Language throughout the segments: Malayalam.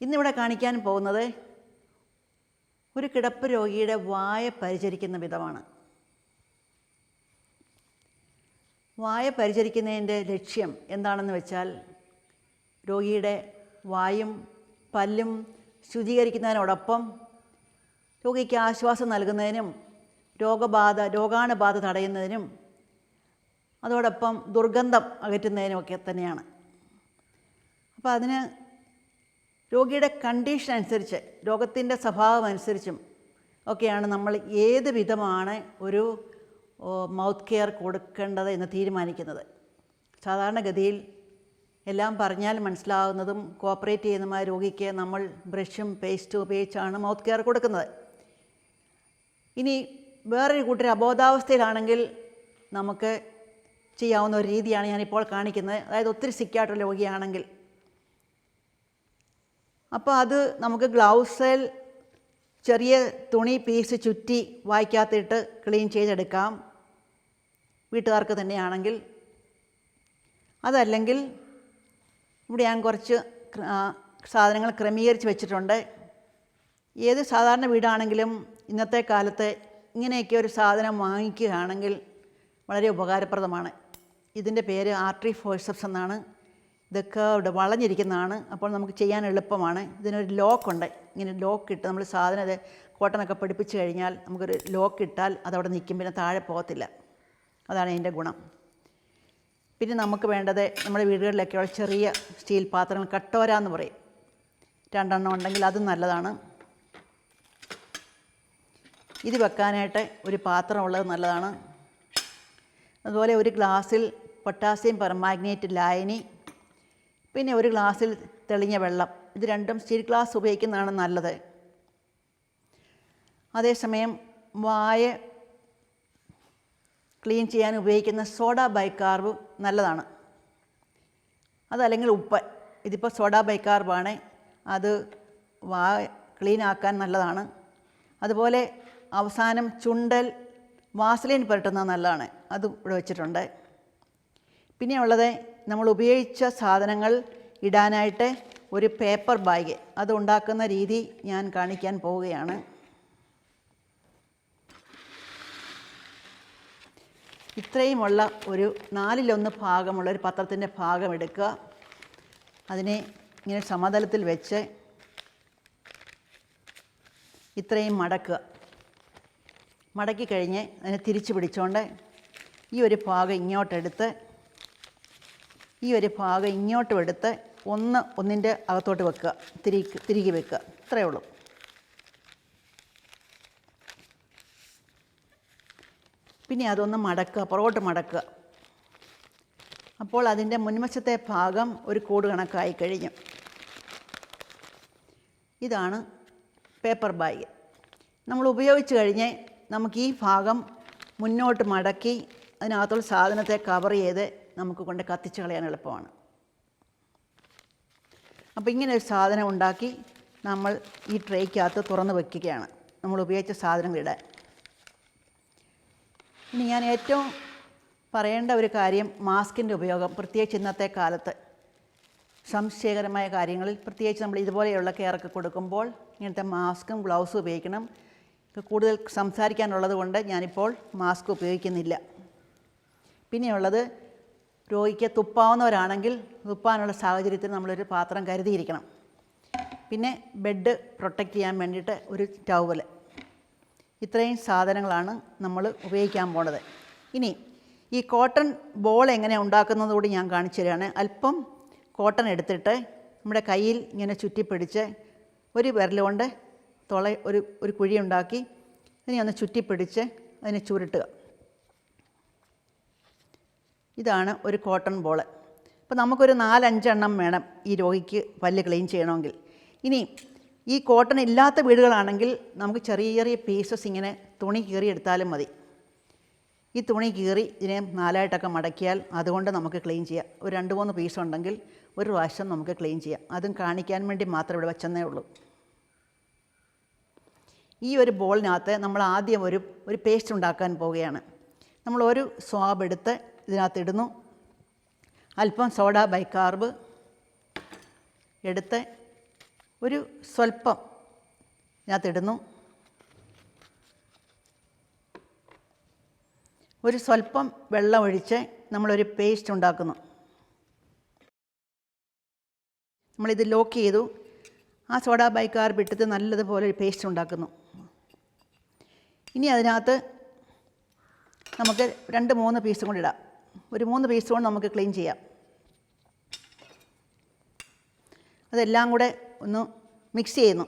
ഇന്നിവിടെ കാണിക്കാൻ പോകുന്നത് ഒരു കിടപ്പ് രോഗിയുടെ വായ പരിചരിക്കുന്ന വിധമാണ്. വായ പരിചരിക്കുന്നതിന്റെ ലക്ഷ്യം എന്താണെന്ന് വെച്ചാൽ രോഗിയുടെ വായും പല്ലും ശുചീകരിക്കുന്നതിനോടൊപ്പം രോഗിക്ക് ആശ്വാസം നൽകുന്നതിനും രോഗബാധ രോഗാണുബാധ തടയുന്നതിനും അതോടൊപ്പം ദുർഗന്ധം അകറ്റുന്നതിനുമൊക്കെ തന്നെയാണ്. അപ്പോൾ അതിന് രോഗിയുടെ കണ്ടീഷൻ അനുസരിച്ച് രോഗത്തിന്റെ സ്വഭാവം അനുസരിച്ചും ഒക്കെയാണ് നമ്മൾ ഏത് വിധമാണ് ഒരു മൗത്ത് കെയർ കൊടുക്കേണ്ടത് എന്ന് തീരുമാനിക്കുന്നത്. സാധാരണഗതിയിൽ എല്ലാം പറഞ്ഞാൽ മനസ്സിലാവുന്നതും കോപ്പറേറ്റ് ചെയ്യുന്നതുമായ രോഗിക്ക് നമ്മൾ ബ്രഷും പേസ്റ്റും ഉപയോഗിച്ചാണ് മൗത്ത് കെയർ കൊടുക്കുന്നത്. ഇനി വേറൊരു കൂട്ടർ അബോധാവസ്ഥയിലാണെങ്കിൽ നമുക്ക് ചെയ്യാവുന്ന ഒരു രീതിയാണ് ഞാനിപ്പോൾ കാണിക്കുന്നത്. അതായത് ഒത്തിരി സിക്കായിട്ടുള്ള രോഗിയാണെങ്കിൽ അപ്പോൾ അത് നമുക്ക് ഗ്ലൗസിൽ ചെറിയ തുണി പീസ് ചുറ്റി വായിക്കാത്തിട്ട് ക്ലീൻ ചെയ്തെടുക്കാം. വീട്ടുകാർക്ക് തന്നെയാണെങ്കിൽ. അതല്ലെങ്കിൽ ഇവിടെ ഞാൻ കുറച്ച് സാധനങ്ങൾ ക്രമീകരിച്ച് വെച്ചിട്ടുണ്ട്. ഏത് സാധാരണ വീടാണെങ്കിലും ഇന്നത്തെ കാലത്ത് ഇങ്ങനെയൊക്കെ ഒരു സാധനം വാങ്ങിക്കുകയാണെങ്കിൽ വളരെ ഉപകാരപ്രദമാണ്. ഇതിന്റെ പേര് ആർട്രി ഫോഴ്സപ്സ് എന്നാണ്. ഇത് ഇവിടെ വളഞ്ഞിരിക്കുന്നതാണ്. അപ്പോൾ നമുക്ക് ചെയ്യാൻ എളുപ്പമാണ്. ഇതിനൊരു ലോക്കുണ്ട് ഇങ്ങനെ ലോക്ക് ഇട്ട് നമ്മൾ സാധനം ഇത് കോട്ടനൊക്കെ പിടിപ്പിച്ച് കഴിഞ്ഞാൽ നമുക്കൊരു ലോക്ക് ഇട്ടാൽ അതവിടെ നിൽക്കും. പിന്നെ താഴെ പോകത്തില്ല. അതാണ് അതിന്റെ ഗുണം. പിന്നെ നമുക്ക് വേണ്ടത് നമ്മുടെ വീടുകളിലൊക്കെയുള്ള ചെറിയ സ്റ്റീൽ പാത്രങ്ങൾ കട്ടോര എന്ന് പറയും. രണ്ടെണ്ണം ഉണ്ടെങ്കിൽ അതും നല്ലതാണ്. ഇത് വെക്കാനായിട്ട് ഒരു പാത്രം ഉള്ളത് നല്ലതാണ്. അതുപോലെ ഒരു ഗ്ലാസ്സിൽ പൊട്ടാസ്യം പെർമാഗ്നേറ്റ് ലായനി പിന്നെ ഒരു ഗ്ലാസ്സിൽ തെളിഞ്ഞ വെള്ളം. ഇത് രണ്ടും സ്റ്റീൽ ഗ്ലാസ് ഉപയോഗിക്കുന്നതാണ് നല്ലത്. അതേസമയം വായ ക്ലീൻ ചെയ്യാൻ ഉപയോഗിക്കുന്ന സോഡ ബൈക്കാർബ് നല്ലതാണ്. അതല്ലെങ്കിൽ ഉപ്പ്. ഇതിപ്പോൾ സോഡ ബൈക്കാർബാണ് അത് വാ ക്ലീൻ ആക്കാൻ നല്ലതാണ്. അതുപോലെ അവസാനം ചുണ്ടൽ വാസലിൻ പുരട്ടുന്നത് നല്ലതാണ്. അതും ഇവിടെ വെച്ചിട്ടുണ്ട്. പിന്നെ ഉള്ളത് നമ്മൾ ഉപയോഗിച്ച സാധനങ്ങൾ ഇടാനായിട്ട് ഒരു പേപ്പർ ബാഗ് അത് ഉണ്ടാക്കുന്ന രീതി ഞാൻ കാണിക്കാൻ പോവുകയാണ്. ഇത്രയുമുള്ള ഒരു നാലിലൊന്ന് ഭാഗമുള്ള ഒരു പത്രത്തിന്റെ ഭാഗം എടുക്കുക. അതിനെ ഇങ്ങനെ സമതലത്തിൽ വെച്ച് ഇത്രയും മടക്കുക. മടക്കി കഴിഞ്ഞ് അതിനെ തിരിച്ച് പിടിച്ചുകൊണ്ട് ഈ ഒരു ഭാഗം ഇങ്ങോട്ടെടുത്ത് ഈ ഒരു ഭാഗം ഇങ്ങോട്ട് എടുത്ത് ഒന്ന് ഒന്നിന്റെ അകത്തോട്ട് വെക്കുക. തിരി തിരികെ വെക്കുക. ഇത്രയേ ഉള്ളൂ. പിന്നെ അതൊന്ന് മടക്കുക പുറകോട്ട് മടക്കുക. അപ്പോൾ അതിന്റെ മുൻവശത്തെ ഭാഗം ഒരു കൂട് കണക്കായി കഴിഞ്ഞു. ഇതാണ് പേപ്പർ ബാഗ് നമ്മൾ ഉപയോഗിച്ച് കഴിഞ്ഞ് നമുക്ക് ഈ ഭാഗം മുന്നോട്ട് മടക്കി അതിനകത്തുള്ള സാധനത്തെ കവർ ചെയ്ത് നമുക്ക് കൊണ്ട് കത്തിച്ച് കളയാൻ എളുപ്പമാണ്. അപ്പോൾ ഇങ്ങനെ ഒരു സാധനം ഉണ്ടാക്കി നമ്മൾ ഈ ട്രേക്കകത്ത് തുറന്ന് വയ്ക്കുകയാണ് നമ്മൾ ഉപയോഗിച്ച സാധനങ്ങളിടാൻ ഇനി ഞാൻ ഏറ്റവും പറയേണ്ട ഒരു കാര്യം മാസ്കിന്റെ ഉപയോഗം. പ്രത്യേകിച്ച് ഇന്നത്തെ കാലത്ത് സംശയകരമായ കാര്യങ്ങളിൽ പ്രത്യേകിച്ച് നമ്മൾ ഇതുപോലെയുള്ള കെയറൊക്കെ കൊടുക്കുമ്പോൾ ഇങ്ങനത്തെ മാസ്കും ഗ്ലൗസും ഉപയോഗിക്കണം. കൂടുതൽ സംസാരിക്കാനുള്ളത് കൊണ്ട് ഞാനിപ്പോൾ മാസ്ക് ഉപയോഗിക്കുന്നില്ല. പിന്നെയുള്ളത് രോഗിക്ക് തുപ്പാവുന്നവരാണെങ്കിൽ തുപ്പാനുള്ള സാഹചര്യത്തിൽ നമ്മളൊരു പാത്രം കരുതിയിരിക്കണം. പിന്നെ ബെഡ് പ്രൊട്ടക്റ്റ് ചെയ്യാൻ വേണ്ടിയിട്ട് ഒരു ടവൽ ഇത്രയും സാധനങ്ങളാണ് നമ്മൾ ഉപയോഗിക്കാൻ പോണത്. ഇനി ഈ കോട്ടൺ ബോൾ എങ്ങനെ ഉണ്ടാക്കുന്നത് കൂടി ഞാൻ കാണിച്ചു തരികയാണ് അല്പം കോട്ടൺ എടുത്തിട്ട് നമ്മുടെ കയ്യിൽ ഇങ്ങനെ ചുറ്റിപ്പിടിച്ച് ഒരു വിരലുകൊണ്ട് തുള ഒരു ഒരു കുഴി ഉണ്ടാക്കി ഇതിനെ ഒന്ന് ചുറ്റിപ്പിടിച്ച് അതിനെ ചുരുട്ടുക. ഇതാണ് ഒരു കോട്ടൺ ബോൾ അപ്പോൾ നമുക്കൊരു നാലഞ്ചെണ്ണം വേണം ഈ രോഗിക്ക് പല്ല് ക്ലീൻ ചെയ്യണമെങ്കിൽ. ഇനി ഈ കോട്ടൺ ഇല്ലാത്ത വീടുകളാണെങ്കിൽ നമുക്ക് ചെറിയ ചെറിയ പീസസ് ഇങ്ങനെ തുണി കീറി എടുത്താലും മതി. ഈ തുണി കീറി ഇതിനെ നാലായിട്ടൊക്കെ മടക്കിയാൽ അതുകൊണ്ട് നമുക്ക് ക്ലീൻ ചെയ്യാം. ഒരു രണ്ട് മൂന്ന് പീസ് ഉണ്ടെങ്കിൽ ഒരു പ്രാവശ്യം നമുക്ക് ക്ലീൻ ചെയ്യാം. അതും കാണിക്കാൻ വേണ്ടി മാത്രം ഇവിടെ വെച്ചെന്നേ ഉള്ളൂ. ഈ ഒരു ബോളിനകത്ത് നമ്മൾ ആദ്യം ഒരു ഒരു പേസ്റ്റ് ഉണ്ടാക്കാൻ പോവുകയാണ്. നമ്മൾ ഒരു സ്വാബ് എടുത്ത് ഇതിനകത്ത് ഇടുന്നു. അല്പം സോഡ ബൈക്കാർബ് എടുത്ത് ഒരു സ്വല്പം ഇതിനകത്തിടുന്നു ഒരു സ്വല്പം വെള്ളം ഒഴിച്ച് നമ്മളൊരു പേസ്റ്റ് ഉണ്ടാക്കുന്നു. നമ്മളിത് ലോക്ക് ചെയ്തു. ആ സോഡ ബൈക്കാർബ് ഇട്ടിട്ട് നല്ലതുപോലെ ഒരു പേസ്റ്റ് ഉണ്ടാക്കുന്നു. ഇനി അതിനകത്ത് നമുക്ക് രണ്ട് മൂന്ന് പീസും കൂടി ഇടാം. ഒരു മൂന്ന് പീസ് കൊണ്ട് നമുക്ക് ക്ലീൻ ചെയ്യാം. അതെല്ലാം കൂടെ ഒന്ന് മിക്സ് ചെയ്യുന്നു.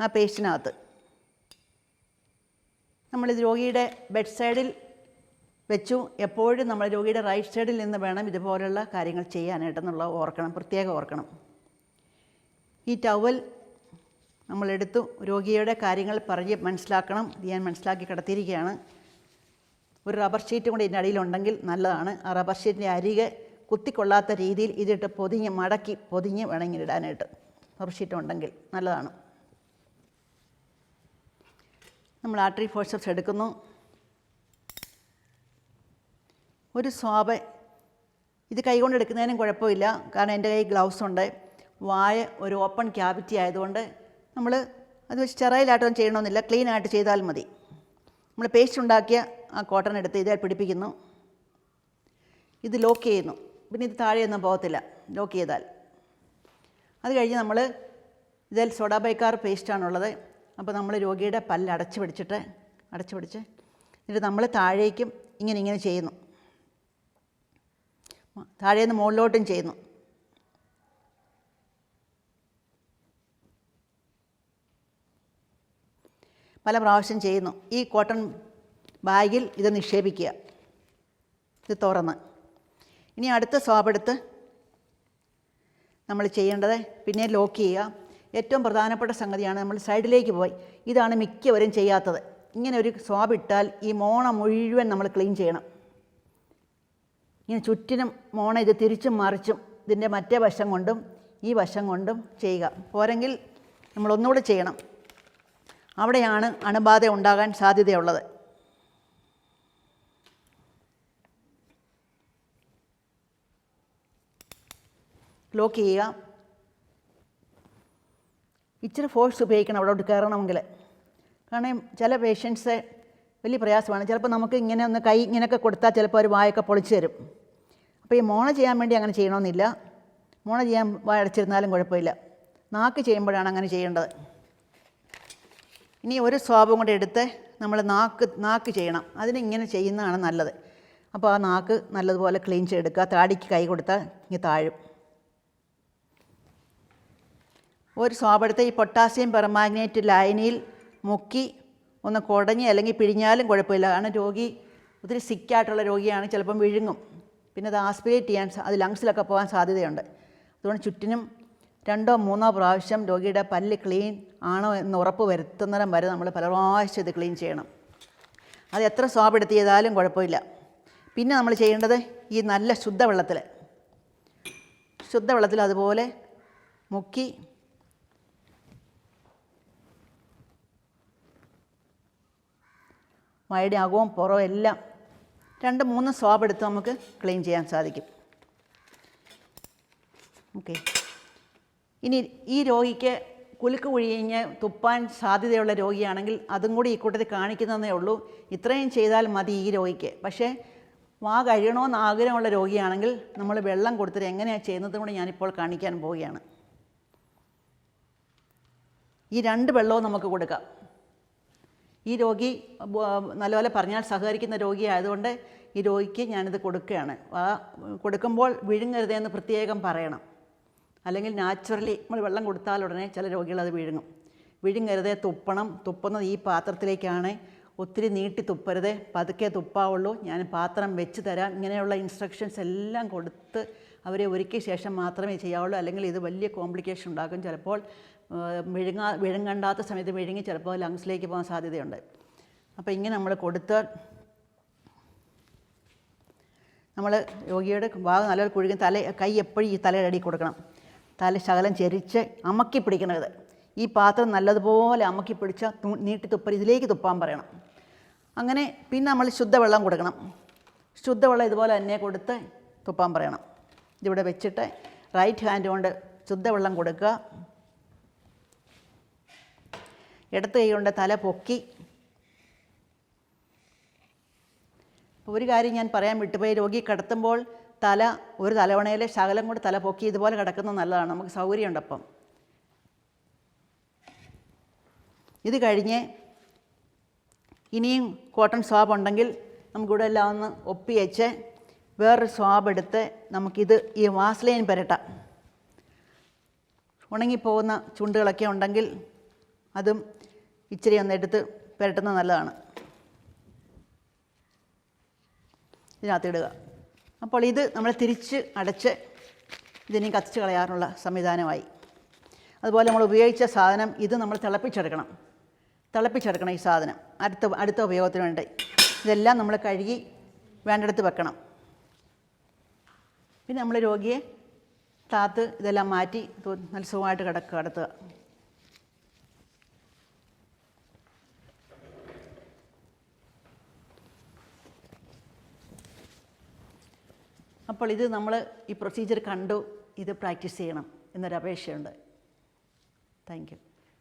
ആ പേസ്റ്റിനകത്ത് നമ്മളിത് രോഗിയുടെ ബെഡ് സൈഡിൽ വെച്ചു. എപ്പോഴും നമ്മൾ രോഗിയുടെ റൈറ്റ് സൈഡിൽ നിന്ന് വേണം ഇതുപോലുള്ള കാര്യങ്ങൾ ചെയ്യാനായിട്ടെന്നുള്ള ഓർക്കണം പ്രത്യേകം ഓർക്കണം. ഈ ടവൽ നമ്മളെടുത്തു രോഗിയുടെ കാര്യങ്ങൾ പറഞ്ഞ് മനസ്സിലാക്കണം ഞാൻ മനസ്സിലാക്കി കിടത്തിയിരിക്കുകയാണ്. ഒരു റബ്ബർ ഷീറ്റും കൂടി ഇതിന്റെ അടിയിലുണ്ടെങ്കിൽ നല്ലതാണ്. ആ റബ്ബർ ഷീറ്റിന്റെ അരികെ കുത്തിക്കൊള്ളാത്ത രീതിയിൽ ഇതിട്ട് പൊതിഞ്ഞ് മടക്കി പൊതിഞ്ഞ് വേണമെങ്കിൽ ഇടാനായിട്ട് റബ്ബർ ഷീറ്റ് ഉണ്ടെങ്കിൽ നല്ലതാണ്. നമ്മൾ ആർട്ടറി ഫോഴ്സപ്സ് എടുക്കുന്നു. ഒരു സ്വാബ് ഇത് കൈകൊണ്ട് എടുക്കുന്നതിനും കുഴപ്പമില്ല. കാരണം എന്റെ കൈ ഗ്ലൗസ് ഉണ്ട്. വായ ഒരു ഓപ്പൺ ക്യാവിറ്റി ആയതുകൊണ്ട് നമ്മൾ അത് വെച്ച് ചെറയിലായിട്ടൊന്നും ചെയ്യണമെന്നില്ല. ക്ലീൻ ആയിട്ട് ചെയ്താൽ മതി. നമ്മൾ പേസ്റ്റ് ഉണ്ടാക്കിയ ആ കോട്ടൺ എടുത്ത് ഇതിൽ പിടിപ്പിക്കുന്നു. ഇത് ലോക്ക് ചെയ്യുന്നു. പിന്നെ ഇത് താഴെയൊന്നും പോകത്തില്ല. ലോക്ക് ചെയ്താൽ. അത് കഴിഞ്ഞ് നമ്മൾ ഇതിൽ സോഡാ ബൈക്കാർ പേസ്റ്റാണുള്ളത് അപ്പോൾ നമ്മൾ രോഗിയുടെ പല്ല് അടച്ചു പിടിച്ചിട്ട് അടച്ചു പിടിച്ച് എന്നിട്ട് നമ്മൾ താഴേക്കും ഇങ്ങനെ ഇങ്ങനെ ചെയ്യുന്നു. താഴേന്ന് മുകളിലോട്ടും ചെയ്യുന്നു. പല പ്രാവശ്യം ചെയ്യുന്നു. ഈ കോട്ടൺ ബാഗിൽ ഇത് നിക്ഷേപിക്കുക. ഇത് തുറന്ന്. ഇനി അടുത്ത സ്വാബെടുത്ത് നമ്മൾ ചെയ്യേണ്ടത് പിന്നെ ലോക്ക് ചെയ്യുക. ഏറ്റവും പ്രധാനപ്പെട്ട സംഗതിയാണ് നമ്മൾ സൈഡിലേക്ക് പോയി. ഇതാണ് മിക്കവരും ചെയ്യാത്തത്. ഇങ്ങനെ ഒരു സ്വാബ് ഇട്ടാൽ ഈ മോണ മുഴുവൻ നമ്മൾ ക്ലീൻ ചെയ്യണം. ഇങ്ങനെ ചുറ്റിനും മോണ ഇത് തിരിച്ചും മറിച്ചും ഇതിന്റെ മറ്റേ വശം കൊണ്ടും ഈ വശം കൊണ്ടും ചെയ്യുക. പോരെങ്കിൽ നമ്മൾ ഒന്നുകൂടെ ചെയ്യണം. അവിടെയാണ് അണുബാധ ഉണ്ടാകാൻ സാധ്യതയുള്ളത്. ലോക്ക് ചെയ്യുക. ഇച്ചിരി ഫോഴ്സ് ഉപയോഗിക്കണം അവിടോട്ട് കയറണമെങ്കിൽ. കാരണം ചില പേഷ്യൻസ് വലിയ പ്രയാസമാണ്. ചിലപ്പോൾ നമുക്ക് ഇങ്ങനെ ഒന്ന് കൈ ഇങ്ങനെയൊക്കെ കൊടുത്താൽ ചിലപ്പോൾ ഒരു വായൊക്കെ പൊളിച്ചു തരും. അപ്പോൾ ഈ മോണ ചെയ്യാൻ വേണ്ടി അങ്ങനെ ചെയ്യണമെന്നില്ല. മോണ ചെയ്യാൻ വായ അടച്ചിരുന്നാലും കുഴപ്പമില്ല. നാക്ക് ചെയ്യുമ്പോഴാണ് അങ്ങനെ ചെയ്യേണ്ടത്. ഇനി ഒരു സ്വാബും കൂടെ എടുത്ത് നമ്മൾ നാക്ക് നാക്ക് ചെയ്യണം. അതിനിങ്ങനെ ചെയ്യുന്നതാണ് നല്ലത്. അപ്പോൾ ആ നാക്ക് നല്ലതുപോലെ ക്ലീൻ ചെയ്തെടുക്കുക. താടിക്ക് കൈ കൊടുത്താൽ ഇങ്ങനെ താഴും. ഒരു സ്വാബെടുത്ത് ഈ പൊട്ടാസ്യം പെർമാഗ്നേറ്റ് ലൈനിൽ മുക്കി ഒന്ന് കുടഞ്ഞ് അല്ലെങ്കിൽ പിഴിഞ്ഞാലും കുഴപ്പമില്ല. കാരണം രോഗി ഒത്തിരി സിക്കായിട്ടുള്ള രോഗിയാണ്. ചിലപ്പം വിഴുങ്ങും. പിന്നെ അത് ആസ്പിറേറ്റ് ചെയ്യാൻ അത് ലങ്സിലൊക്കെ പോകാൻ സാധ്യതയുണ്ട്. അതുകൊണ്ട് ചുറ്റിനും രണ്ടോ മൂന്നോ പ്രാവശ്യം രോഗിയുടെ പല്ല് ക്ലീൻ ആണോ എന്ന് ഉറപ്പ് വരുത്തുന്നിടം വരെ നമ്മൾ പല പ്രാവശ്യം ഇത് ക്ലീൻ ചെയ്യണം. അത് എത്ര സോപ്പ് എടുത്ത് കുഴപ്പമില്ല. പിന്നെ നമ്മൾ ചെയ്യേണ്ടത് ഈ നല്ല ശുദ്ധവെള്ളത്തിൽ ശുദ്ധവെള്ളത്തിൽ അതുപോലെ മുക്കി മഴയുടെ അകവും പുറവും എല്ലാം രണ്ട് മൂന്ന് സോപ്പ് എടുത്ത് നമുക്ക് ക്ലീൻ ചെയ്യാൻ സാധിക്കും. ഓക്കെ. ഇനി ഈ രോഗിക്ക് കുലുക്ക് കുഴിഞ്ഞ് തുപ്പാൻ സാധ്യതയുള്ള രോഗിയാണെങ്കിൽ അതും കൂടി ഈ കൂട്ടത്തിൽ കാണിക്കുന്നതേ ഉള്ളൂ. ഇത്രയും ചെയ്താൽ മതി ഈ രോഗിക്ക്. പക്ഷേ വാ കഴിയണമെന്ന് ആഗ്രഹമുള്ള രോഗിയാണെങ്കിൽ നമ്മൾ വെള്ളം കൊടുത്തിട്ട് എങ്ങനെയാണ് ചെയ്യുന്നതും കൂടി ഞാനിപ്പോൾ കാണിക്കാൻ പോവുകയാണ്. ഈ രണ്ട് വെള്ളവും നമുക്ക് കൊടുക്കാം. ഈ രോഗി നല്ലപോലെ പറഞ്ഞാൽ സഹകരിക്കുന്ന രോഗി ആയതുകൊണ്ട് ഈ രോഗിക്ക് ഞാനിത് കൊടുക്കുകയാണ്. കൊടുക്കുമ്പോൾ വിഴുങ്ങരുതെന്ന് പ്രത്യേകം പറയണം. അല്ലെങ്കിൽ നാച്ചുറലി നമ്മൾ വെള്ളം കൊടുത്താൽ ഉടനെ ചില രോഗികൾ അത് വിഴുങ്ങും. വിഴുങ്ങരുതേ തുപ്പണം. തുപ്പുന്നത് ഈ പാത്രത്തിലേക്കാണ്. ഒത്തിരി നീട്ടി തുപ്പരുത്. പതുക്കെ തുപ്പാവുള്ളൂ. ഞാൻ പാത്രം വെച്ച് തരാം. ഇങ്ങനെയുള്ള ഇൻസ്ട്രക്ഷൻസ് എല്ലാം കൊടുത്ത് അവരെ ഒരുക്കിയ ശേഷം മാത്രമേ ചെയ്യാവുള്ളൂ. അല്ലെങ്കിൽ ഇത് വലിയ കോംപ്ലിക്കേഷൻ ഉണ്ടാക്കും. ചിലപ്പോൾ വിഴുങ്ങാ വിഴുങ്ങണ്ടാത്ത സമയത്ത് വിഴുങ്ങി ചിലപ്പോൾ ലങ്സിലേക്ക് പോകാൻ സാധ്യതയുണ്ട്. അപ്പോൾ ഇങ്ങനെ നമ്മൾ കൊടുത്ത് നമ്മൾ രോഗിയുടെ ഭാഗം നല്ലൊരു കുഴുകി തല കൈ എപ്പോഴും ഈ തലയുടെ അടി കൊടുക്കണം. തല ശകലം ചെരിച്ച് അമക്കി പിടിക്കണത് ഈ പാത്രം നല്ലതുപോലെ അമക്കി പിടിച്ച നീട്ടി തുപ്പൽ ഇതിലേക്ക് തുപ്പാൻ പറയണം. അങ്ങനെ പിന്നെ നമ്മൾ ശുദ്ധവെള്ളം കൊടുക്കണം. ശുദ്ധവെള്ളം ഇതുപോലെ തന്നെ കൊടുത്ത് തുപ്പാൻ പറയണം. ഇതിവിടെ വെച്ചിട്ട് റൈറ്റ് ഹാൻഡ് കൊണ്ട് ശുദ്ധവെള്ളം കൊടുക്കുക. ഇടത്ത് കൈ കൊണ്ട് തല പൊക്കി. ഒരു കാര്യം ഞാൻ പറയാൻ വിട്ടുപോയി. രോഗി കിടത്തുമ്പോൾ തല ഒരു തലവണയിലെ ശകലം കൂടി തല പൊക്കി ഇതുപോലെ കിടക്കുന്നത് നല്ലതാണ്. നമുക്ക് സൗകര്യമുണ്ട് അപ്പം ഇത് കഴിഞ്ഞ് ഇനിയും കോട്ടൺ സ്വാബ് ഉണ്ടെങ്കിൽ നമുക്കിവിടെ എല്ലാം ഒന്ന് ഒപ്പി വെച്ച് വേറൊരു സ്വാബ് എടുത്ത് നമുക്കിത് ഈ വാസ്ലൈൻ പുരട്ടാം ഉണങ്ങിപ്പോകുന്ന ചുണ്ടുകളൊക്കെ ഉണ്ടെങ്കിൽ അതും ഇച്ചിരി ഒന്ന് എടുത്ത് പുരട്ടുന്നത് നല്ലതാണ്. ഇതിനകത്ത് ഇടുക അപ്പോൾ ഇത് നമ്മൾ തിരിച്ച് അടച്ച് ഇതിനി കത്തിച്ച് കളയാറുള്ള സംവിധാനമായി. അതുപോലെ നമ്മൾ ഉപയോഗിച്ച സാധനം ഇത് നമ്മൾ തിളപ്പിച്ചെടുക്കണം. തിളപ്പിച്ചെടുക്കണം ഈ സാധനം. അടുത്ത അടുത്ത ഉപയോഗത്തിന് വേണ്ടി. ഇതെല്ലാം നമ്മൾ കഴുകി വേണ്ടടുത്ത് വെക്കണം. പിന്നെ നമ്മൾ രോഗിയെ താത്ത് ഇതെല്ലാം മാറ്റി നല്ല സുഖമായിട്ട് കിടക്കുക കിടത്തുക. അപ്പോൾ ഇത് നമ്മൾ ഈ പ്രൊസീജിയർ കണ്ടു. ഇത് പ്രാക്ടീസ് ചെയ്യണം എന്നൊരു അപേക്ഷയുണ്ട്. Thank you